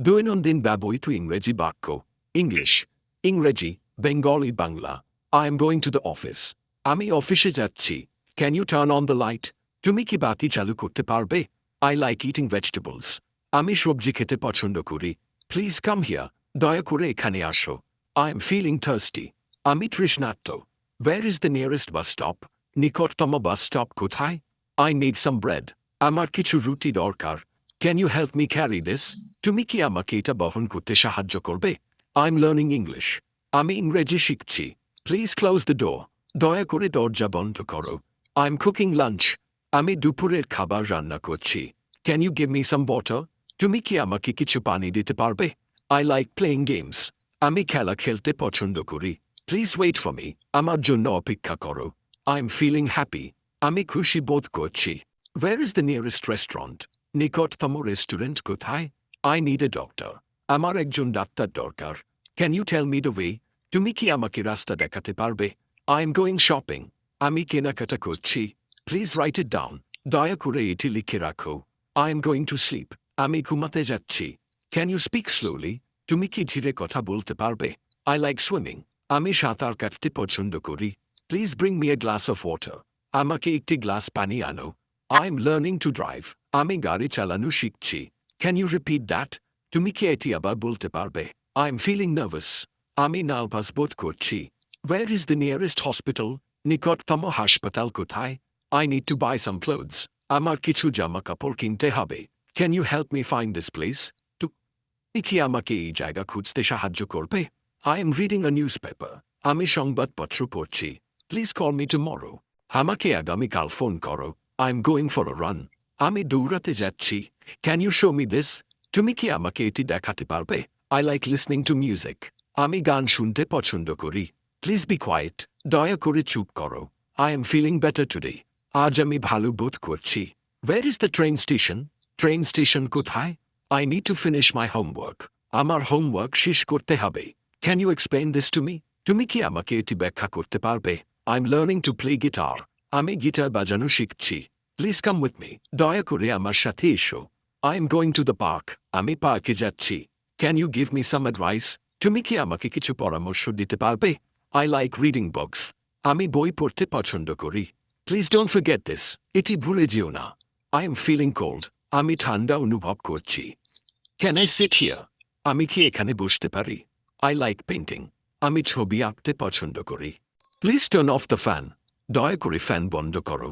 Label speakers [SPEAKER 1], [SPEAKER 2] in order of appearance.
[SPEAKER 1] দৈনন্দিন ব্যবহৃত ইংরেজি বাক্য ইংলিশ ইংরেজি Bengali Bangla I am going to the office আমি অফিসে যাচ্ছি can you turn on the light তুমি কি বাতি চালু করতে পারবে আই লাইক ইটিং ভেজিটেবলস আমি সবজি খেতে পছন্দ করি প্লিজ কাম হিয়ার দয়া করে এখানে আসো আই এম ফিলিং থার্স্টি আমি তৃষ্ণার্ত where is the nearest bus stop নিকটতম বাস স্টপ কোথায় আই নিড সাম ব্রেড আমার কিছু রুটি দরকার can you help me carry this তুমি কি আমাকে এটা বহন করতে সাহায্য করবে? আই এম লার্নিং ইংলিশ আমি ইংরেজি শিখছি। প্লিজ ক্লোজ দ্য ডোর দয়া করে দরজা বন্ধ করো। আই এম কুকিং লাঞ্চ আমি দুপুরের খাবার রান্না করছি। Can you give me some water তুমি কি আমাকে কিছু পানি দিতে পারবে? আই লাইক প্লেইং গেমস আমি খেলা খেলতে পছন্দ করি। প্লিজ ওয়েট ফর মি আমার জন্য অপেক্ষা করো। আই এম ফিলিং হ্যাপি আমি খুশি বোধ করছি। Where is the nearest restaurant নিকটতম রেস্টুরেন্ট কোথায়? আই নিড এ ডক্টর আমার একজন ডাক্তার দরকার। Can you tell me the way তুমি কি আমাকে রাস্তা দেখাতে পারবে? আই এম গোয়িং শপিং আমি কেনাকাটা করছি। প্লিজ রাইট ইট ডাউন দয়া করে এটি লিখে রাখো। I am going to sleep আমি ঘুমাতে যাচ্ছি। ক্যান ইউ স্পিক স্লোলি তুমি কি ধীরে কথা বলতে পারবে? আই লাইক সুইমিং আমি সাঁতার কাটতে পছন্দ করি। Please bring me a glass of water আমাকে একটি গ্লাস পানি আনো। I am learning to drive আমি গাড়ি চালানো শিখছি। ক্যান ইউ রিপিট দ্যাট তুমি কি এটি আবার বলতে পারবে আই এম ফিলিং নার্ভাস আমি নার্ভাস বোধ করছি where is the nearest hospital নিকটতম হাসপাতাল কোথায় I need to buy some clothes আমার কিছু জামা কাপড় কিনতে হবে can you help me find this place to তুমি কি আমাকে এই জায়গা খুঁজতে সাহায্য করবে I am reading a newspaper আমি সংবাদপত্র পড়ছি প্লিজ কল মি টুমরো আমাকে আগামীকাল ফোন করো I am going for a run আমি দৌড়াতে যাচ্ছি। Can you show me this তুমি কি আমাকে এটি দেখাতে পারবে? I like listening to music আমি গান শুনতে পছন্দ করি। প্লিজ বি কোয়াইট দয়া করে চুপ করো। I am feeling better today আজ আমি ভালো বোধ করছি। Where is the train station train station কোথায়? I need to finish my homework আমার হোমওয়ার্ক শেষ করতে হবে। Can you explain this to me তুমি কি আমাকে এটি ব্যাখ্যা করতে পারবে? I am learning to play guitar আমি গিটার বাজানো শিখছি। প্লিজ কাম উইথ মি দয়া করে আমার সাথে এসো। I am going to the park আমি পার্কে যাচ্ছি। Can you give me some advice তুমি কি আমাকে কিছু পরামর্শ দিতে পারবে? আই লাইক রিডিং বুকস আমি বই পড়তে পছন্দ করি। প্লিজ ডোন্ট ফরগেট দিস এটি ভুলে যেও না। আই এম ফিলিং কোল্ড আমি ঠান্ডা অনুভব করছি। ক্যান আই সিট হিয়ার আমি কি এখানে বসতে পারি? আই লাইক পেন্টিং আমি ছবি আঁকতে পছন্দ করি। Please turn off the fan দয়া করে ফ্যান বন্ধ করো।